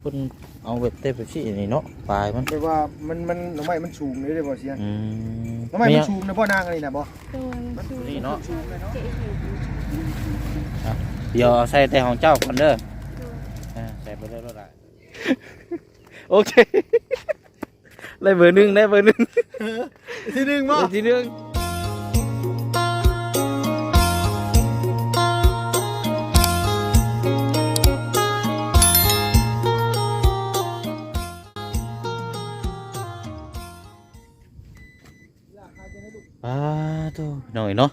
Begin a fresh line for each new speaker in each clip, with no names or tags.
เพิ่นเอาเว็บเต้ไปซี่นี่เนาะปลายมัน
แปลว่ามันมันหน่อไม้มันสูงเลยได้บ่เสีย
อืม
หน่อไม้มันสูงนะบ่นางอันนี้นะบ่
โดยมันคือ
นี่เนาะ
สูงเลยเนาะ
เจ๊อยู่
เดี๋ยวเอาใส่แต่ของเจ้าก่อนเด้อ
โดย
อ่าใส่ไปได้แล้วได้โอเคได้เบอร์หนึ่งได้เบอร์หนึ่ง
ที่หนึ่งบ่
ได้ทีหนึ่ง ป้าตัวหน่อยเนาะ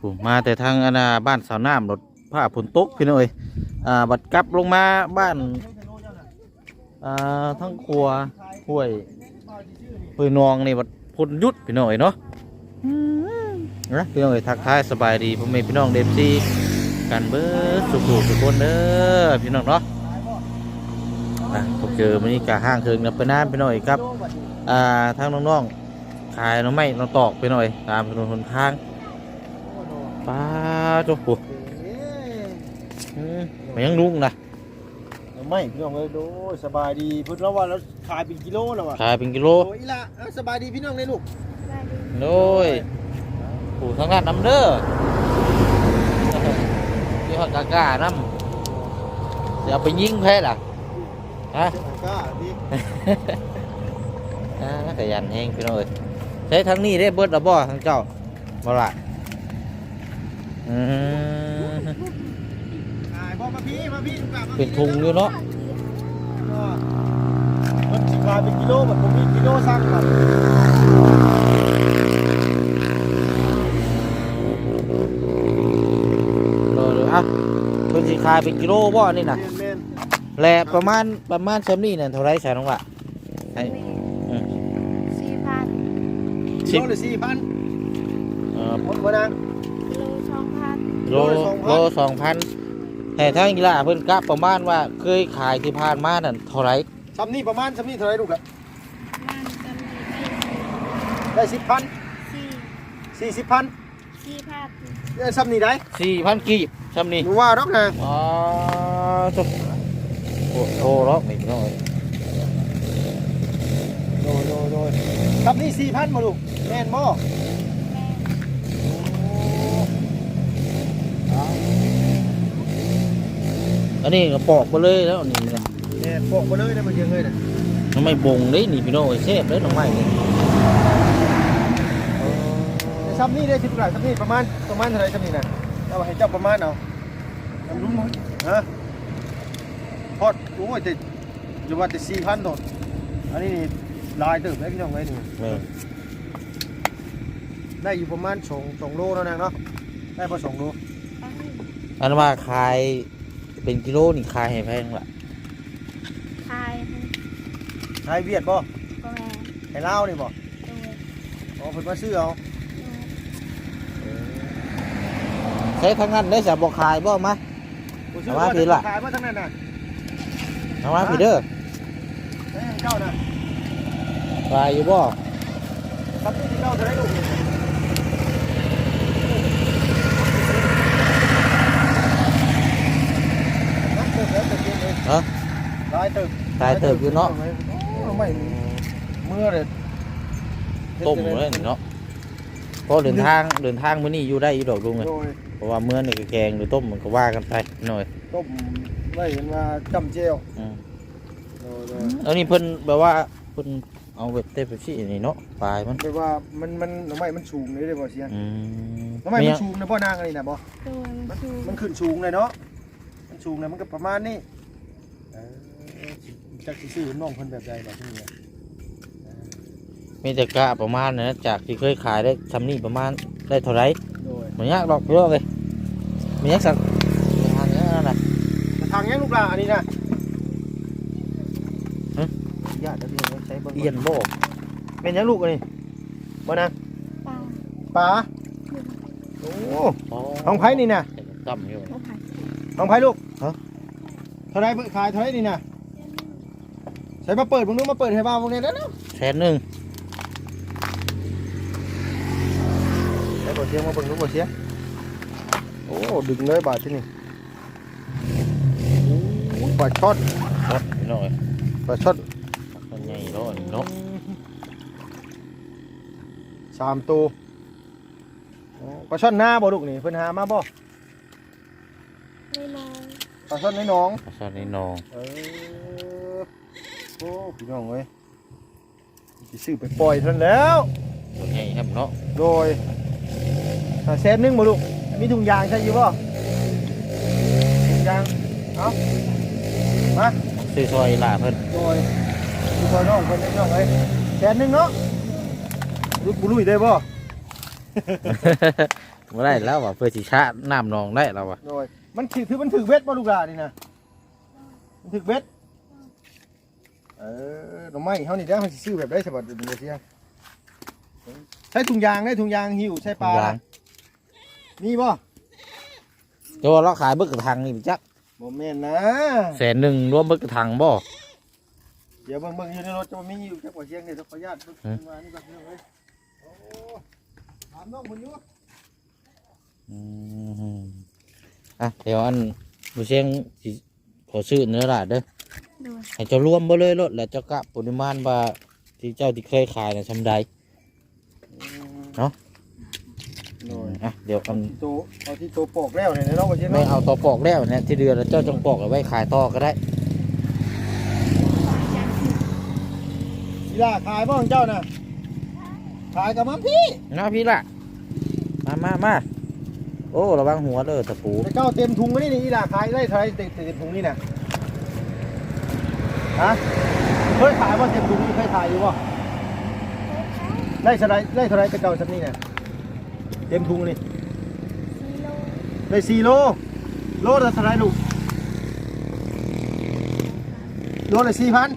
ผมมาแต่ทางอนาบ้านสาวน้ำรถผ้าผลตกพี่หน่อยอ่าบัดกลับลงมาบ้านอ่าทั้งครัวห้วยห้วยนองนี่วัดพลยุทธพี่น้องเอ๋ยเนาะนะพี่น้องเอ๋ยทักทายสบายดีพ่อแม่พี่น้องเดฟซีกันเบิร์ดสุขๆทุกคนเด้อพี่น้องเนาะนะผมเจอมันนี้กะห้างเคิงนะไปน้ำพี่น้อยครับ อ่าทางน้องๆ ขายน้องไม้น้องตอกพี่น้องเอ๋ยตามถนนหนทางป้าโจ้โหอืมมันยังนุ่งนะ
หน่อไม้พี่น้องเอ้ยโดยสบายดีเพิ่นแล้วว่าแล้วขายเป็นกิโลแล้วว่ะ
ขายเป็นกิโล
โอ้ยอีละเอ้าสบายดีพี่น้องเลยลูก
ได้ดี
โดยผู้ทางด้านน้ำเด้อที่ฮอดกากาน้ำเดี๋ยวเอาไปยิงแพ้ล่ะฮะ
กล้าดิ
อ่าขยันแห้งพี่น้องเอ้ย ใช้ทั้งนี้ได้เบิดและบ่ทั้งเจ้าบ่ละอืม
ขายบ่มาพี่มาพี่ลูกหลานมา
เป็นทุงอยู่เนาะ
มันสิขายเป็นกิโลแบบผมมีกิโลสั่งครับ
โดยๆอะเพิ่นสิขายเป็นกิโลบ่นี่น่ะ
แม่น
แหละประมาณประมาณซำนี้น่ะเท่าไหร่ใช่น้องล่ะให้อืม
สี่พัน
ๆ
สิ
กิ
บ
โลละสี่พัน
เอ่อ
หมดบ่นาง
กิโลสองพัน
โลโลสองพันแต่ทางกีฬาเพิ่นกะประมาณว่าเคยขายที่ผ่านมานั่นเท่าไหร
ซ้ำนี่ประมาณซ้ำนี่เท่าไหรลูกละ
มันจะมี
ได้สิบพัน
สี่
สี่สิบพัน
สี่พัน
เอ้ยซ้ำนี่ได้
สี่พันกีบซ้ำนี่
หนูว่าดอกนะ
อ๋อจบโอ้โหหรอกนี่พี่น้องเอ้ย
โดยโดยโดย ซ้ำนี่สี่พันมาลูกแม่นบ่
แม่
อันนี้ก็ปอกไปเลยแล้วนี่นะ
แม่นบอกมาเลยนะมันเยอะเลยนะ
น้ำไม่บงเลยนี่พี่น้องเอ้ยเซฟเลยน้องไม่นี่
แต่ซ้ำนี่ได้สิบหลายซ้ำนี่ประมาณประมาณเท่าไหรซ้ำนี่นะเอาให้เจ้าประมาณเอาทำรู้มั้ยฮะพอดโอ้ยแต่จะว่าแต่สี่พันโดดอันนี้นี่ ลายเติบได้พี่น้องไว้นี่
เออ
ได้อยู่ประมาณสองสองโลแล้วนะเนาะได้พอสองโล
ไป
อันว่าขายเป็นกิโลนี่ขายให้แพงละ
ขายให้
ไทยเวียดบ่
ก็แม่
ให้เล่าวนี่บ่
โดย
อ๋อเพิ่นมาซื้อเอา
โดย
ใช้ทางนั้นได้สาบอกขายบ่มา
ผู้ซื้อ
เอามาพี่ล่ะ
ขายมาทั้งนั้นน่ะ
เอามาพี่เด้อ
ได้ให้เจ้าน่ะ
ขายอยู่บ่
ครับนี่ที่เจ้าเท่าไหรลูกนักเติบแล้วเติบเยอะเลย
ฮะ
ลายเติบ
ขายเติบอยู่เนาะ
โอ้ไม่เมื่อเลย
ต้มเลยนี่เนาะเพราะเดินทางเดินทางมื้อนี้อยู่ได้อยู่ดอกลุงไง
โดย
เพราะว่าเมื่อนี่ก็แกงหรือต้มมันก็ว่ากันไปหน่อย
ต้มไว้เห็นว่าจำเจล
อืม
โดยโดย
อันนี้เพิ่นแบบว่าเพิ่น เอาเว็บเต้ไปซี่นี่เนาะปลายมัน
แปลว่ามันมันหน่อไม้มันสูงเลยได้บ่เสีย
อืม
หน่อไม้มันสูงนะบ่นางอันนี้นะบ่
โดยมันคือ
มันขึ้นสูงเลยเนาะมันสูงเลยมันก็ประมาณนี้เออจักสิซื้อน้องเพิ่นแบบใดแบบนี้อะ
มีแต่กะประมาณนั้นนะจากที่เคยขายได้ซำนี้ประมาณได้เท่าไหร่
โดย
มันยากดอกพี่น้องเอ้ยมียักษ์สักทางนี้นะ
ทางนี้ลูกหลานอันนี้นะ
ฮะ
ญาติเดี๋ยวพี่ เอาใช้เบิ่ง
เอียนบ่
เป็นหยังลูกอันนี้บ่นะ
ปลา
ปลาโอ้ของไผนี่น่ะ
จำอยู่
เขาขาย
ของไผลูก
ฮะ
เท่าไรเบิ่งขายเท่าไรนี่น่ะใส่มาเปิดเบิ่งดูมาเปิดให้บ้าวพวกนี้แล้วเนาะ
แสนหนึ่ง
ใส่บ่เสียงมาเบิ่งดูบ่เสียงโอ้ดึงเลยบาดที่นี่โอ้ยบาดช็อต
ช็อตพี่น้องเอ้ย
ปลาช่อน
มันใหญ่ เนาะเนาะ
สามตัวอ๋อปลาช่อนหน้าบ่ลูกนี่เพิ่นหามาบ่
ไม่มอง
ปลาช่อนในหนอง
ปลาช่อนในหนอง
เออโอ้พี่น้องเอ้ยสิซื้อไปปล่อยเท่านั้นแล้ว
ตัวใหญ่ครับเนาะ
โดยอ่าแสนหนึงบ่ลูกมีถุงยางใช่อยู่บ่ถุงยางเอามา
ซื้อซอยหล่าเพิ่น
โดย ดูซอน้องคนนี้น้องเอ้ยแสนหนึงเนาะลูกบุลุยได้บ่
บ่ได้แล้วว่ะเพื่อสิชะน้ำนองได้แล้วว่ะ
โดยมันถือคือมันถือเบ็ดบ่ลูกหลานนี่นะมันถือเบ็ดเออหน่อไม้เฮานี่เด้อเฮาสิซื้อแบบได้ฉบับเดียวเสียใช้ถุงยางได้ถุงยางหิวใช้ปลา
ยาง
นี่บ่
โจเราขายเบิกกระทังนี่จัก
บ่แม่นนะ
แสนหนึ่งรวมเบิกกระทังบ่
เดี๋ยวเบิ่งเบิ่งอยู่ในรถจะมีอยู่จักว่าเสียงเดี๋ยวขออนุญาตเบิ่ง
ฮะ
มานี่ก่อนพี่น้องเอ้ยโอ้ถามน้องคนอยู่
อืมอะเดี๋ยวอันบุเชียงสิขอซื้อเนื้อละเด้อ
โดย
ให้เจ้ารวมบ่เลยรถแล้วเจ้ากะปริมาณว่าที่เจ้าที่เคยขายน่ะชำใดเนาะ
โดย
อะเดี๋ยวกัน
ที่โตเอาที่โตปอกแล้วเนี่ยเนาะว่าเสียง
ไม่
เนาะ
เอาต่อปอกแล้วเนี่ยที่เดือนแล้วเจ้าจงปอกเอาไว้ขายต่อก็ได้
อีหล่าขายบ่ของเจ้าน่ะขายกับมันพี่
นะพี่ล่ะ มามามาโอ้ ระวังหัวเด้อตะปู
แต่เจ้าเต็มถุงไว้นี่นี่อีหล่าขายได้เท่าไหรเต็มเต็มถุงนี่น่ะฮะเคยขายบ่เต็มถุงนี่เคยขายอยู่บ่ได้เท่าไหรได้เท่าไหรแต่เก่าสักนี่น่ะเต็มถุงนี่
ซีโล
ได้สี่โลโลละเท่าไหรลูกโลละสี่พัน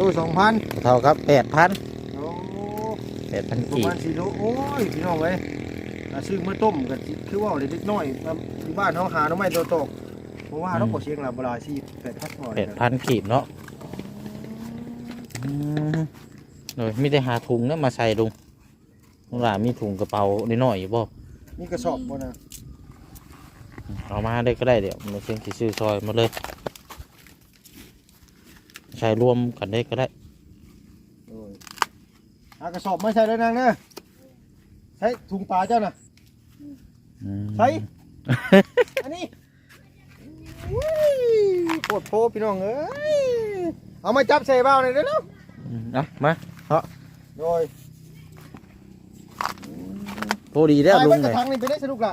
โลสองพัน
เท่ากับแปดพัน
โอ้
แปดพัน
ประ
กีบ
มาณสี่โลโอ้ยพี่น้องเว้ยอ่าซื้อมาต้มกันคือว่าเล็กน้อยมาที่บ้านน้องหาน้องไม้ตัวโตกเพราะว่าเราก็เชียงลาบลาชีแปดพันหน่อย
แปดพันกีบเนาะอืมโดยมีแต่หาถุงนะมาใส่ลุงลุงหลานมีถุงกระเป๋าน้อยๆอยู่บ่
นี่กระสอบบ่นะ
เอามาได้ก็ได้เดี๋ยวมาเชียงสิซื้อซอยมาเลย ใช้รวมกันได้ก็ได้
โอ้ยหากระสอบไม่ใช่แล้วนางเนอะใช้ถุงปลาเจ้าน่ะ
อืม
ใช่อันนี้อุ้ยโคตรโพพี่น้องเอ้ย เอามาจับใส่เบ้าหน่อยเด้อเนาะ
อืมอะมา
โดย
โพอดีแล้ว
ขาย
ลุ
เบิ
ง
ดก
เล
ระ
ย
ถางนี่ไปได้สนุกละ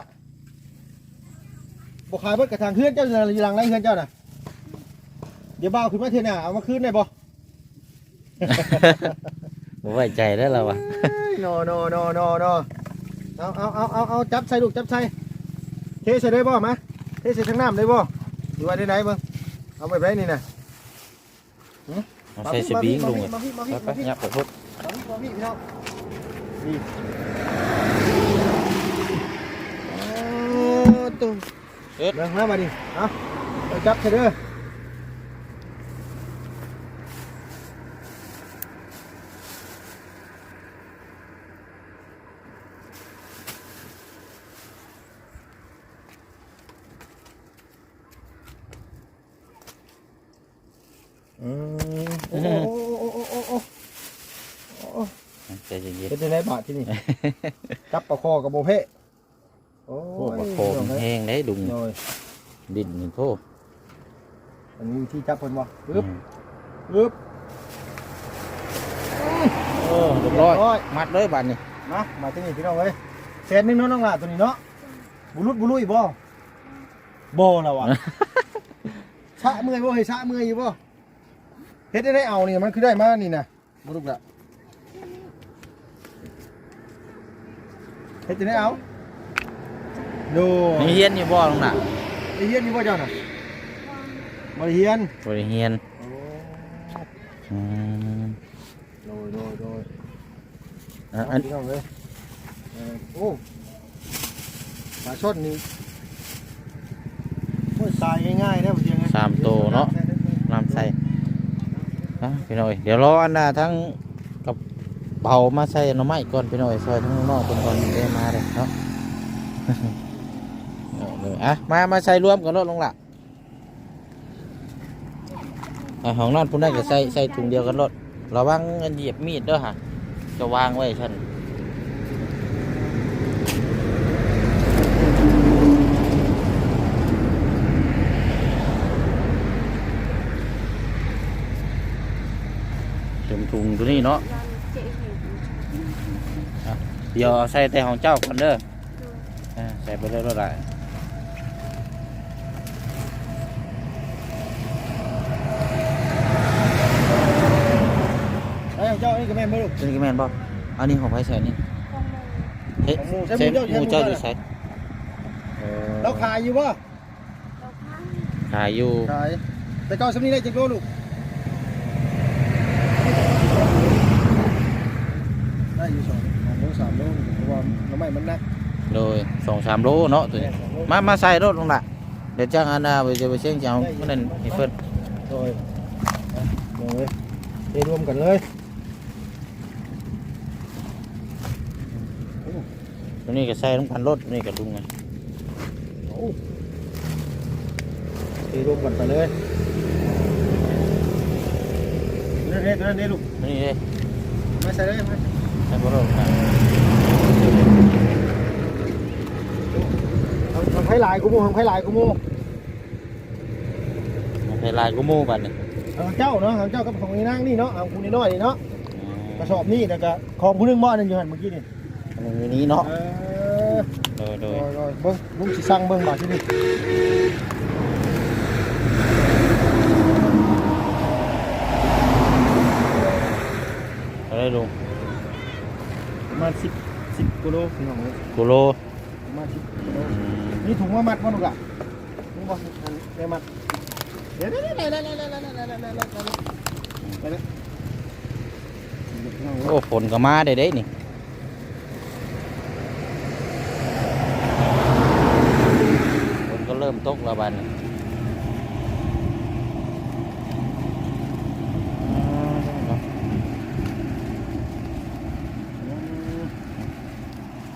บอกขายเบิดกระถางเพื่อนเจ้าอยู่หลังไรเพื่อนเจ้าน่ะ เดี๋ยวบ้าวขึ้นมาเทน่ะเอามาคืนได้บ่
บ่ไว้ใจได้แล้ววะ
นอนอนอนอนอเอาเอาเอาเอาเอาจับใส่ลูกจับใส่เทใส่ได้บ่มาเทใส่ทั้งน้ำได้บ่อยู่ไว้ได้ไหนเบิ่งเอาไปไว้นี่น่ะ
เอาใส่สบิงลุง
มาพี่มาพี่
ไป
มา
ไป
พี่
ยับไปพุทธ
มาพี่มาพี่พี่น้องนี่โอ้ตุ้มเบิ่งมาบัดนี้เอาเอาจับใส่เด้ออืมโอ้โอ้โอ้โอ้โอ้โอ้โอ้
ใจเย็น
เป็นยังไงบา ทที่นี่จับปลาคอกับโบเพโอ้
ๆโอ้
ย
บักโคมแห้งได้ลุง
โอ้ย
ดินนี่โทษ
อันนี้ที่จับคนบ่
อื
ปึ๊บ
ม
ปึ๊บ
โอ้เรียบร้อย มัดเลยบัดนี้
มามาที่นี่พี่น้องเอ้ยแสนหนึงเนาะน้องหลาตัวนี้เนาะบุรุษบุรุยบ่บ่แล้ววะชะเมื่อยบ่เฮ้ยชะเมื่อยอยู่บ่เฮ็ดได้ได้เอานี่มันคือได้มานี่นะบุรุษละ เฮ็ดจะได้เอาดู
นี่เฮียนอยู่บ่ลุงน่ะ
ไอ้เฮียนนี่บ่เจ้าน่ะ
วาง
บ่ได้เฮียน
บ่ได้เฮียน
โอ้
อืม
โดยโดยโดย
อะ
อั
อั
น
น
นี้เอาเลยเออโอ้ปลาช่อนนี่โอ้ยตายง่ายๆนะผมเชียง
สามโตวเนาะ น้ำใส่อะพี่น้อยเดี๋ยวรออันน่ะทั้งกับ เป่ามาใส่หน่อไม้ก่อนพี่น้อยซอยทั้งนอกคนก่อนเดี๋ยมาเลยเนาะเอาเลยอะมามาใส่รวมกันรถลงละอ่าของนั่นพุ่นได้ก็ใส่ใส่ถุงเดียวกันรถระวังเหยียบมีดด้อฮะจะวางไว้ฉันเต็มถุงตัวนี้เนาะ
เดี๋
ยวเอาใส่แต่ของเจ้าก่อนเด้อ
โดย
อ่าใส่ไปเรื่อยๆได้
ไอ้ยเจ้านี่ก็แม่นบ่ลูก
ตัวนี้ก็แม่นบ่อันนี้ของไผใส่นี่
ของมือ
เฮ้ย
ของหมู่ใช้
ใส่
หมู่เจ้า
หมู่
ใช้
เจ้า
หมู่
อยู่
เจ้า
ใส่
เราขายอยู่บ่
เราพัง
ขายอยู่
ขายแต่เก้าสำนี้ได้จักโลลูกได้อยู่สอง น้ำไม้มันหนัก
โดยสองสามโลเนาะตัวนี้มามาใส่รถลงละเดี๋ยวจ้างอันน่ะไปจะไปเชียงจะเอาเมื่อนั้นให้เพิ่น
โดยเอาลงเลยเทรวมกันเลย
ตัวนี้ก็ใส่ลงพันรถตัวนี้ก็ลุงไง
โอ้เทรวมกันไปเลยนี่นี่ตัวนี้ลูก
ตัวนี้เลย
มาใส่เลยมา
ใส่บ่รถนะ
ทำทำให้หลายกูโมทำให้หลายกูโม
ใส่ลายกูหมู่บัดนี้
เอาเจ้าเนาะเอาเจ้ากับของนี่นั่งนี่เนาะเอาคุณนี่น้อยนี่เนาะกระสอบนี่แล้วก็ของผู้หนึงบ่อนึงอยู่หันเมื่อกี้นี่
อันนี้อยู่นี้เนาะ
เออ
โดยโด
โด
ย
ยโดยเบิ้งลุงสิสั่งเบิ้งบาทที่นี่
เอาได้ลุง
ประมาณสิบสิบ กิโลพี่น้องเอ้ย
กูโล
ประมาณสิบกิโล
อืม
นี่ถุงมามัดบ่ลูกอะนี่บ่อันเดี๋ยวมัดเดี๋ยวเดี๋ยวเดี๋ยวเดี๋ยวเดี๋ยวเดี๋ยวเดี๋ยวเดี๋ยวเดี๋ยวเดี๋ยวเดี๋ยวเดี๋ยวเดี๋ยว
โอ้ฝนก็มาได้เด้นี่ฝนก็เริ่มตกแล้วบัดนี้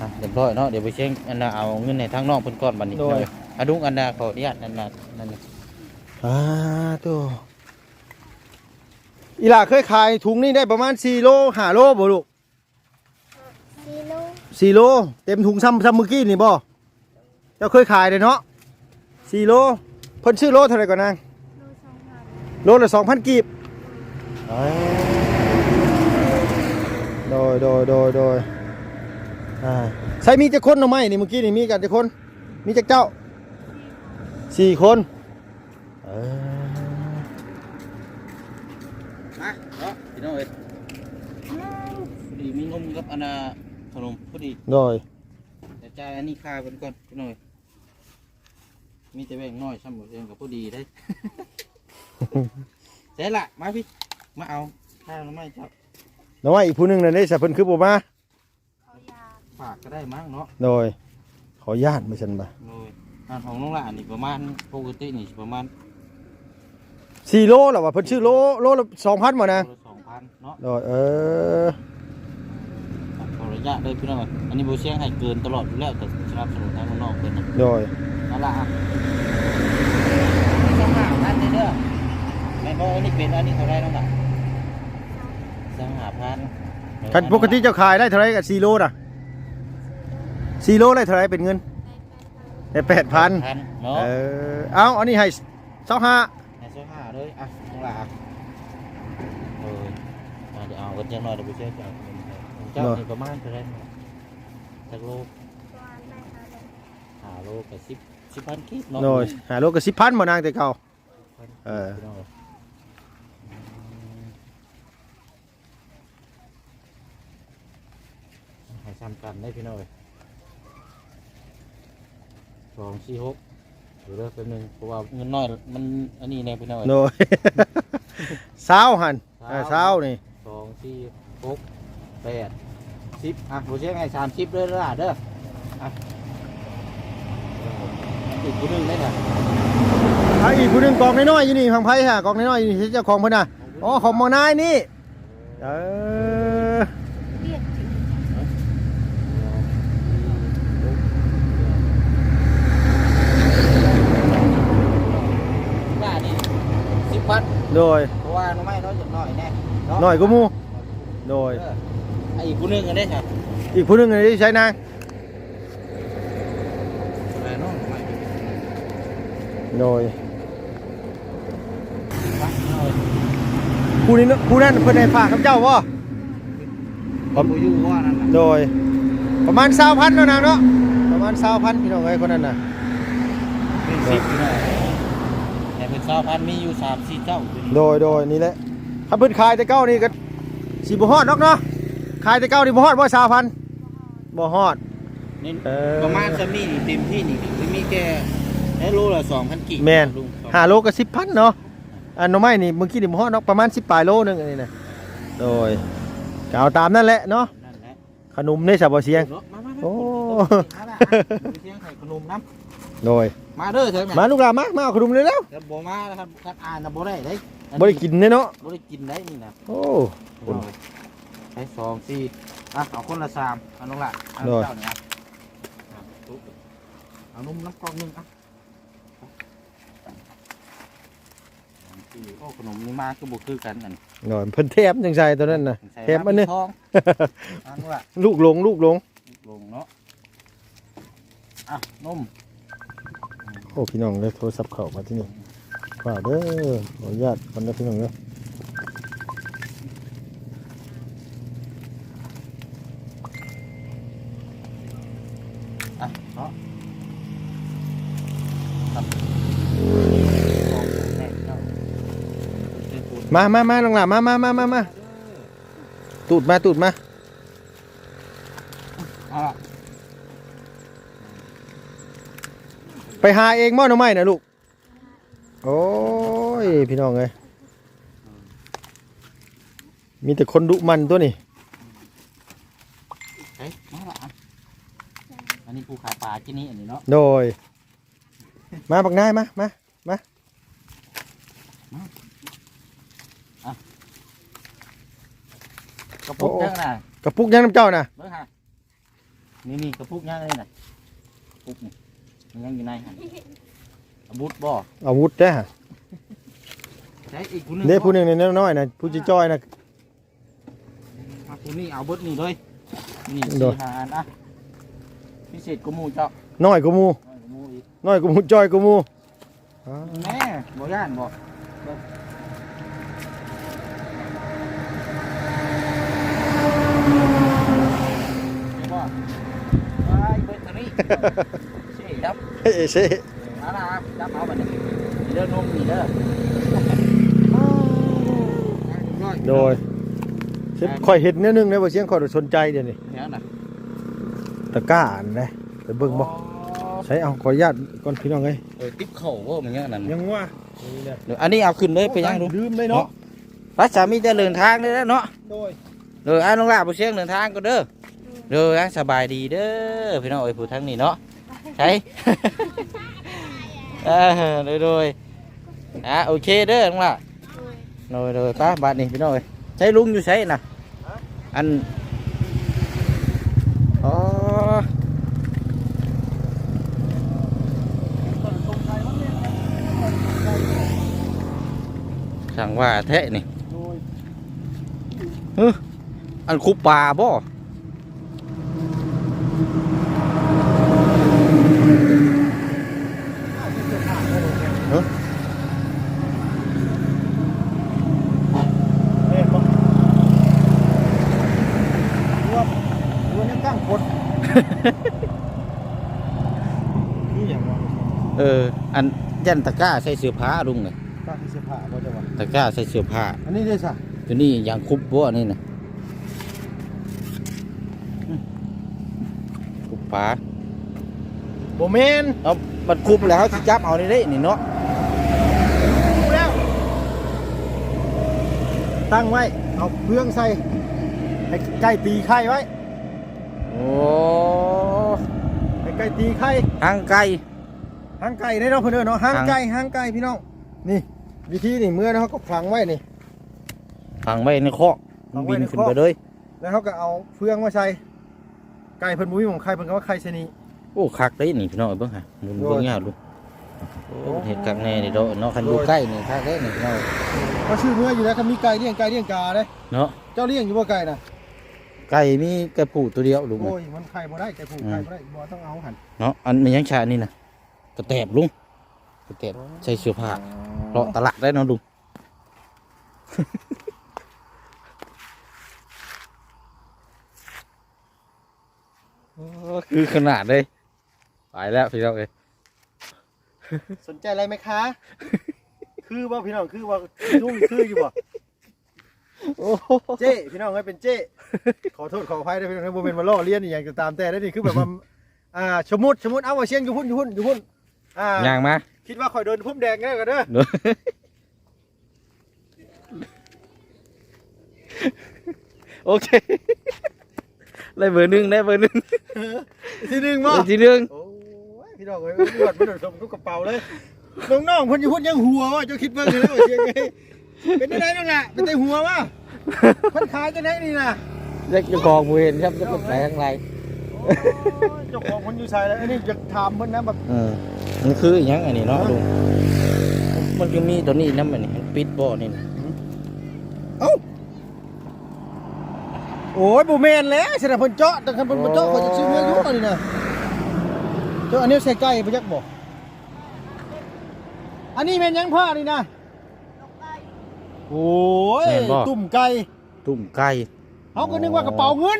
อะเรีย บร้อยเนาะเดี๋ยวไปเช็คอันน่ะเอาเงินในทางนอกเพิ่นก่อนบัดนี้
โดย
อะดุงอันน่ะขออนุญาตอันน่ะนั่นน่ะ
อ่าตัวอีหล่าเคยขายถุงนี่ได้ประมาณ4โล5โลบ่ลูก
ซีโร่
4โลเต็มถุงซ้ำซ้ำเมื่อกี้นี่บ่เจ้าเคยขายเลยเนาะ4โลเพิ่นชื่อโลเท่าไหร่ก่อนนาง
โลสองพัน
โลละ2,000กีบโดยโดยโดยโดยอ่า ใส่มีจักคนเนาะไหมนี่เมื่อกี้นี่มีกันจักคน มีจักเจ้าสี่คนเออ
มาเนาะพี่น้องเอ้ยพอดีมีนมกับอันน่ะขนมพอดี
โดย
แต่จ่ายอันนี้ค่าเป็นก่อนพี่น้อยมีแต่แบ่งน้อยช่ำหมดเองกับพอดีได้ เสร็จละมาพี่มาเอาข้าวน้ำไม้เจ้า
แล้วว่าอีกผู้หนึงนั่นได้สะเพิ่นคือบ่มา
เขายา
ฝากก็ได้มั้งเนาะ
โดย ขออนุญาตไม่ชันบ่
โดยงานของน้องหลานนี่ประมาณปกตินี่สิประมาณ
สี่โลแล้วว่าเพิ่นชื่อโลโลละ2,000บ่นะ
โลละสองพันเนาะ
โดยเออ
ขอระยะเลยพี่น้อยอันนี้โบเชียงให้เกินตลอดอยู่แล้วแต่สนับสนุนทางข้างนอกเป็นนะ
โดย
นั่นละอะสองห้าพันเด้อแม่นบอกอันนี้เป็นอันนี้เท่าไรน้องหล่ะสองห้าพัน
คันปกติเจ้าขายได้เท่าไหร่กับ4โลน่ะ 4โลได้เท่าไหร่เป็นเงิน
ได้แปดพัน
ได้8,000
พันเนาะ
เออเอาอันนี้ให้25
ในโซฟาเลยอะน้องหล่ะอะเอออะเดี๋ยวเอากันจังหน่อยเดี๋ยวไปเช็คเอาเจ้านี่ประมาณเท่าไหรเนาะสักโล
ตัวอันได้ค่ะเลย
หาโลกับสิบสิบพันกีบเนาะ
โดยหาโลก็10,000บ่นางแต่เก่าเออ
พี่น้องเอ้ยอืมให้ซ้ำกันได้พี่น้อย สองสี่หกเดี๋ยวเลิกแป๊บนึงเพราะว่าเงินน้อยมันอันนี้แน่พี่น้อย
โดยเช้าหันเออเช้านี่
สองสี่หกแปดสิบอะโบเช็คให้สามสิบเลยละเด้ออะอีกคนหนึงได้ไหม
อะอีกผู้หนึงกองน้อยๆอยู่นี่ทางไผฮะกองน้อยๆอยู่นี่เจ้าของเพิ่นน่ะอ๋อของหมอนายนี่เออ
เรียกถึง
บ้านี่สิบพัน
โดย
เพราะว่าน้องไม้น้อยจังน้อยแน่เาะ
น้อยกว่าหมู่โดย
เออไอ้อีกผู้หนึงกันได้ครับ
อีกผู้หนึงอันนี้ใช้นาง
อะไรเนาะไม่
โดย
พันเอา
ผู้นี้เนอะผู้นั้นเพิ่นให้ฝากกับเจ้าบ่
ผมอยู่ว่านั่นน่ะ
โดย ประมาณ20,000เนาะนางเนาะประมาณ20,000พี่น้องเอ้ยคนนั้นน่ะ
เป็นสิบ สาวพันมีอยู่สามสี่เจ้าอยู่นี่
โดยโดยนี่แหละถ้าเพิ่นขายแต่เก้านี่ก็สิบ่ฮอดดอกเนาะขายแต่เก้านี่บ่ฮอดบ่20,000บ่ฮอด
นี่
เออ
ประมาณจะมีนี่เต็มที่นี่คือมีแค่แค่โลละสองพันกี่
แม่น
ลุง
ห้าโลก็10,000เนาะอันหน่อไม้นี่เมื่อกี้นี่บ่ฮอดเนาะประมาณ10ปลายโลนึงอันนี้น่ะโดยก็เอาตามนั่นแหละเนาะ
นั่นแหละ
ขนมนี่ซะบ่เสียง
เนาะมามามา
โอ้
มาละอะเสียงไข่ขนมน้
โดยำ
มาเด้อเถอะ
มาลูกหลานมามาเอาขนมเลยแล้ว
แต่บ่มานะครับคัดอ่านนะบ่ได้เด้
บ่ได้กินเด้เนาะ
บ่ได้กินได้นี่นะ
โอ้
เอาใช้สองสี่อะเอาคนละสามเอาน้องละเอา
โดย
เจ้าเนี่ยอะตุ๊กเอานุ่มน้ำกรอกหนึงอะสองสี่โอ้ขนมนี่มาคือบ่คือกันนั่น
หน่อยเพิ่นแถมจังไสตัวนั้นน่ะ
ใส่
แถมอันนี้
ทองอันว่า
ลูกหลงลูกหลง
ลงเนาะ อะนม
โอ้พี่น้องเลยโทรศัพท์เข้ามาที่นี่ฝ่ากเด้อขออนุญาตคนนะพี่น้องเด้อ
อะเนาะครับมา
มามามาน้องหลานมามามามามาตูดมาตูดมา
อะ
ไปหาเองม่อหน่อไม้นะลูก โอ้ย พี่น้องเอ้ยมีแต่คนดุมันตัวนี้
เฮ้ยมาละอะอันนี้ภูขาปลาที่นี่อันนี้เนาะ
โดย มาบักนายมามา
กระปุกยังน่ะ
กระปุกยังน้ำเจ้านะ
เบิ่งฮะนี่นี่กระปุกยังนี่น่ะกระปุกนี่มัน ยังอยู่ในหันอาวุธบ่
อาวุธเด้อ
ใช้อีกผู้หนึง
เด้ผู้หนึงนี่น้อยๆนะผู้จิจ้อยนะ
มาผู้นี้เอาเบิดนี่เลยนี่
โด
สี่
ย
หาอันอะพิเศษกว่าหมูเจ้า
น้อยกว่าหมู
น้อยกว่าหมูอีก
น้อยกว่าหมูจ้อยกว่าหมูอ้าว
แม่บ่ย่านบ่ไม่บ่ไปเบิดเท่านี้ เสียครับ
เฮ้ยเซ่
เอาล่ะครับจับเอาบัดนี้เด้อนมนี่เด้อ
โดยเช่นค่อยเห็นแนิดนึงนะว่าเสียงค่อยสนใจเดี๋ยวนี้
แถวน่ะ
ตะกร้าอันนะไปเบิ่งบ่ใช้เอาขออนุญาตก่อนพี่น้องเอ้ย
เออติ๊บเข่าบ่มันยังนั่น
ยังว่านี่แหละ
เดี๋ยวอันนี้เอาขึ้นเลยไปยังดู
ลืมเลยเนาะ
พระสามีจะเดินทางได้แล้วเนาะ
โดย
เด้ออ่าน้องลาบ่เสียงเดินทางก็เด้อเด้ออะสบายดีเด้อพี่น้องเอ้ยผู้ทั้งนี้เนาะ ใช่เออโดยโดยอะโอเคเด้อน้องล่ะโดยโดยป้าบาดนี้พี่น้องเอ้ยใช้ลุงอยู่ใช้น่ะอันอ๋อสั่งว่าแท้นี่
โดย
อันคุปปลาบ่
แม่นบ่รวมรวมยังตั้งคน นี่อย่างว่า
เออ อันยันตะกร้าใส่เสื้อผ้าลุงเลย
ตั้งเสื้อผ้าบ่จะว่า
ตะกร้าใส่เสื้อผ้า
อันนี้ได้ซะ
ตัวนี้ยางคุบบ่นี่นะคุบปลา
บ่แม่น
เอามันคุบแล้วเขาสิจับเอานี่ได้นี่เนาะ
รู้แล้ว ตั้งไว้ เอาเพื่องใส่ให้ใกล้ตีไข่ไว้
โอ้
ให้ใกล้ตีไข่
หางไก่
หางไก่ได้เนาะเพื่อนเนาะหาง
หาง
ไก่หางไก่พี่น้องนี่ วิธีนี่เมื่อเขาก็ฝังไว้นี่
ฝังไว้ในคอก
ฝังไว้
บิน
ใน
ขึ้น
คอก
ไปเลย
แล้วเขาก็เอาเฟืองมาใส่ไก่เพิ่นบุ้ยของไข่เพิ่นก็ว่าไข่ชะนี
โอ้คักได้นี่พี่น้องเบิ่งฮะมึง
โดย
เบิ่งยาวดูโอ้เห็ดกักแน่นี่เนาะเนาะคันอยู่ใกล้นี่ถ้าแค่นี่เนาะ
เขาชื่อเมื่ออยู่แล้วเขามีไก่เลี้ยงไก่เลี้ยงกาเด้
เนาะ
เจ้าเลี้ยงอยู่บ่ไก่น่ะ
ไก่มีกระปูตัวเดียวลุง
โอ้ยมันไข่บ่ได้ไก่ผูกไข่บ่ได้บ่ต้องเอาหัน
เนาะอันมันยังชานี่นะกระแตบลุงกระแตบใส่เสื้อผ้าเลาะตลาดได้เนาะลุงโอ้คือขนาดเลยไปแล้วพี่น้องเอ้ย
สนใจอะไรไหมคะ คือว่าพี่น้องคือว่าลุงคืออยู่บ่
โอ้โห
เจ้พี่น้องให้เป็นเจ้ขอโทษขออภัยด้วยพี่น้องให้บ่เป็นมาล้อเลียนอหย่างก็ตามแต่ได้นี่คือแบบว่าอ่าสมมุติสมมุติเอาว่าเชียงอยู่พุ่นอยู่พุ่นอยู่พุ่นอ่า
ย่างมา
คิดว่าข่อยเดินพุ่มแดงแน่กันเด้อ
เด้อโอเคได้เบอร์หนึ่งได้เบอร์หนึ่ง
ทีหนึงบ่
ได้ทีหนึ่ง
โอ้ยพี่น้องเอ้ยมันวดมันโดดชมทุกกระเป๋าเลยน้องๆเพิ่นอยู่พุ่นยังหัวว่าเจ้าคิดเบิ่งเลยนะว่าเชียงไง เป็นได้นั่นน่ะเป็นได้หัวว่าเพิ่นขายจังไดนี่น่ะ
เล็กจะกองมือเห็นครับจะเป็นแผลข้างใน
โอ้ยเจ้าของเพิ่นอยู่ไสแล้วอันนี้จะถามเพิ่นนะแบบ
เออมันคืออหยังอันนี้เนาะลุงมันก็มีตัวนี้น้ำอันนี้มันปิดบ่อนี่นะ
เอ้าโอ้ยบ่แม่นแล้วสิน่ะเพิ่นเจาะแต่คันเพิ่นบ่เจาะเขาจะซื้อเนื้ออยู่อันนี้น่ะเจ้าอันนี้ใส่ไก่บ่จักบ่อันนี้แม่นหยังพ่อนี่นะ โอ้ยตุ่มไก่
ตุ่มไก่
เขาก็นึกว่ากระเป๋าเงิน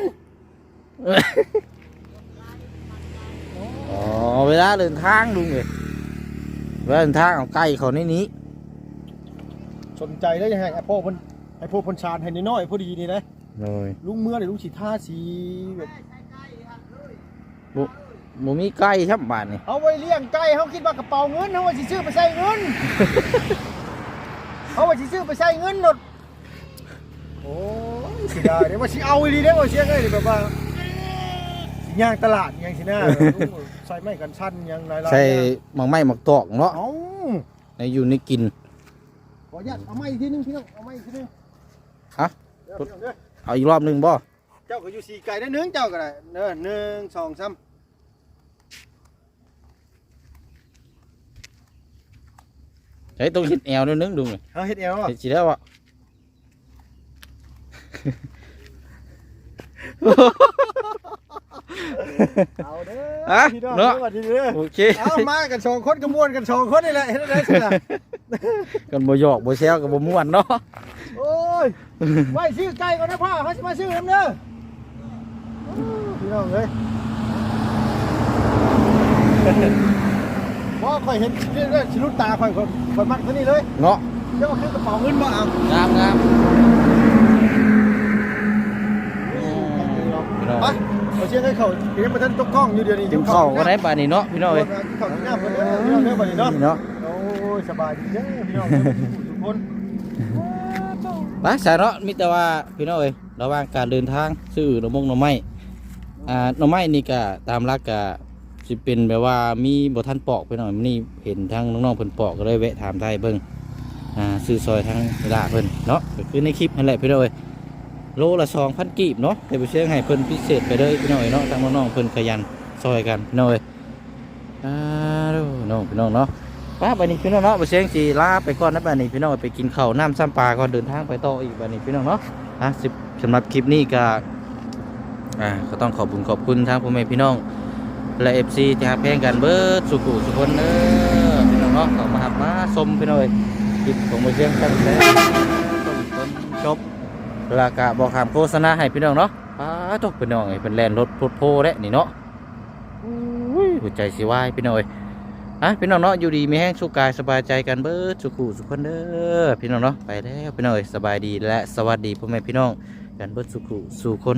อ๋อเวลาเดินทางลุงเลยเวลาเดินทางเอาไก่เขาในนี้
สนใจแล้วยังไงไอ้พ่อเพิ่นไอ้พ่อเพิ่นชาญให้น้อยๆพอดีนี่นะ
เลย
ลุงเมื่อนี่ลุงสิท่าสีแบบ
บ่บ่มีไก่ช่ำบานนี่
เอาไว้เลี้ยงไก่เขาคิดว่ากระเป๋าเงินเขาว่าสิซื้อไปใส่เงิน เขาว่าสิซื้อไปใส่เงินหมดโอ้ยเสิได้เดี๋ยวว่าสิเอาอีหลีเด้อว่าเสียงไอ้แบบว่าสิย่างตลาดย่างสิหน้าลุงใส่ไม้กันชั้นย่างหลายๆ
ใส่
อย่าง
หมักไม้หมักตอกเนาะ
เอ้า
ในอยู่ในกิน
ขออนุญาตเอาไม้อีกทีนึงพี่น้องเอาไม้อีกทีนึง
ฮะ
เดี๋ยวพี่น้องเด้อ
เอาอีกรอบหนึงบ่
เจ้าก็อยู่สี่ไก่ได้หนึ่งเจ้าก็ได้เด้อหนึ่งสองสาม
ใช้ตรงหิดแอวนิดนึงลุงเลย
เอาเฮ็ดเอวอะ
เฮ็ดสิแล้วบ่
เอาเด้
อะ
อพี่น้อง
เนาะ
เด้อวันนี้เด้อ
โอเค
เอามากันสองคนก็ม่วนกันสองคนนี่แหละเฮ็ดได้สิล่ะ
กันบ่หยอกบ่แซวกับบ่ม่วนเนาะ
โอ้ยไว้ซื้อไก่ก่อนนะพ่อเขาสิมาซื้อน้ำเด้อโอ้พี่น้องเอ้ย พ่อข่อยเห็นเรื่อยๆชิลุตตาข่อยข่อยข่อยมักเท่านี้เลย
เนาะ
เจ้าคือกระเป๋าเงินบ่เอา
งามงามพี่น้อง
ไปเอาเชียงให้เขาเดี๋ยวมาท่านตกกล้องอยู่เดี๋ยวนี้
กินข้าวก็ได้บาดนี้เนาะพี่น้องเอ้ย
กินข้าวกินน้ำกันเด้อพี่น้องเด้อบัดนี้เนาะ
เนาะ
โอ้ยสบายดีเด้อพี่น้องเด้อทุกคน
ไปสายเนาะมีแต่ว่าพี่น้องเอ้ยระหว่างการเดินทางซื้อหน่อมงหน่อไม้อ่าหน่อไม้นี่ก็ตามรักก็ สิเป็นแบบว่ามีบ่ทันปอกพี่น้องนี่เห็นทางน้องๆเพิ่นปอกก็เลยแวะถามไทยเบิ่งอ่าซื้อซอยทางเวลาเพิ่นเนาะก็คือในคลิปนั่นแหละพี่น้องเอ้ยโลละ2,000กีบเนาะแต่ไปเชื่อให้เพิ่นพิเศษไปเลยพี่น้อยเนาะทางน้องๆเพิ่นขยันซอยกันพี่น้องเอ้ยอ่าดูน้องพี่น้องเนาะป้าบันนี้พี่น้องเนาะไปเสียงสีลาไปก่อนนะบันนี้พี่น้องไปกินข้าวน้ำซ้ำปลาก่อนเดินทางไปต่ออีกบันนี้พี่น้องเนาะอะสิบสำหรับคลิปนี้ก็อ่าก็ต้องขอบคุณขอบคุณทางพ่อแม่พี่น้อง และเอฟซีที่หาเพลงกันเบิร์ดสุขุสุคนเด้อพี่น้องเนาะเข้ามาหับมาชมพี่น้องเอ้ยคลิปของไปเสียงกันแล้วต้นต้นจบแล้วก็บอกคำโฆษณาให้พี่น้องเนาะป้าตกพี่น้องเอ้ยเป็นแลนรถโพดโพแหละนี่เนาะอุ้ยหัวใจสิวายพี่น้องเอ้ยอะพี่น้องเนาะอยู่ดีมีแห้งสุขกายสบายใจกันเบิดสุขุสุขคนเด้อพี่น้องเนาะไปแล้วพี่น้องเอ้ยสบายดีและสวัสดีพ่อแม่พี่น้องกันเบิดสุขุสู่คน